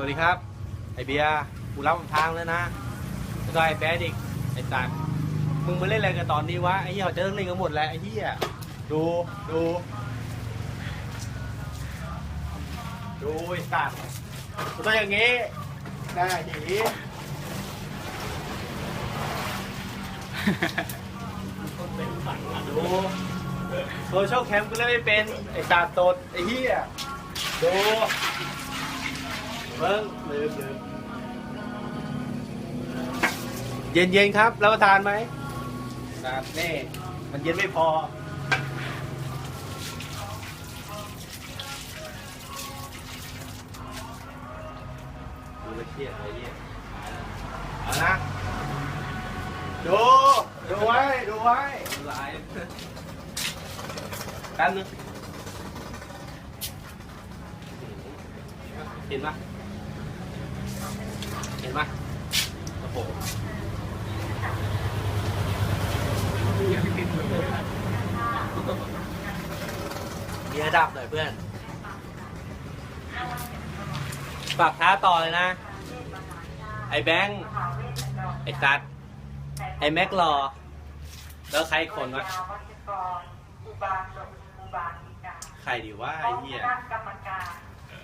วัสดีครับ ไอเบียร์กูรับทางแล้วนะแล้วก็ไอแบดอีกไอตันมึงมาเล่นอะไรกันตอนนี้วะไอเหี้ยเขาจะเลิกเล่นกันหมดแล้วไอเหี้ยดูดูดูไอ้สัตว์กูต้องอย่างงี้ได้ดีดูโซเชียลแคมป์กูเล่นไม่เป็นไอสัตว์ตดไอเหี้ยดู เบิ้งลืมลืมเย็นเย็นครับรับประทานไหมครับนี่มันเย็นไม่พอ ดูละเครียดอะไรเนี่ยเอานะ ดู ดูไว้ ดูไว้ไลฟ์แป๊บนึงเห็นปะ เห็นไหมโอ้โหมีระดับหน่อยเพื่อนฝากท้าต่อเลยนะ ไอ้แบงค์ไอ้ตัด ไอ้แม็กรอ แล้วใครคนวะใครดีว่าไอ้เหี้ย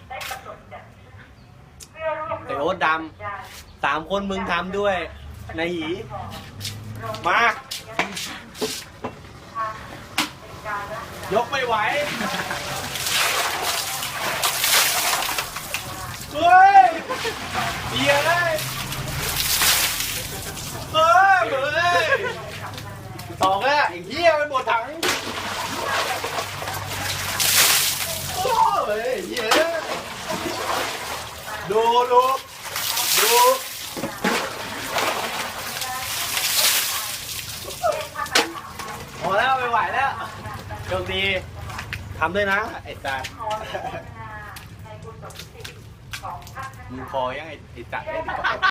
ไอ้ โอ๊ตดำสามคนมึงทำด้วยนายหีมายกไม่ไหวเฮ้ยเบียร์เลยเฮ้ยเฮ้ยสองแล้วไอ้เหี้ยมันหมดถังโอ้ยเหี้ย ดูดูดูพอแล้วไม่ไหวแล้วโชคดีทำด้วยนะ ไอ้สัตว์มึงพอยังไอ้ไอ้จัดไอ้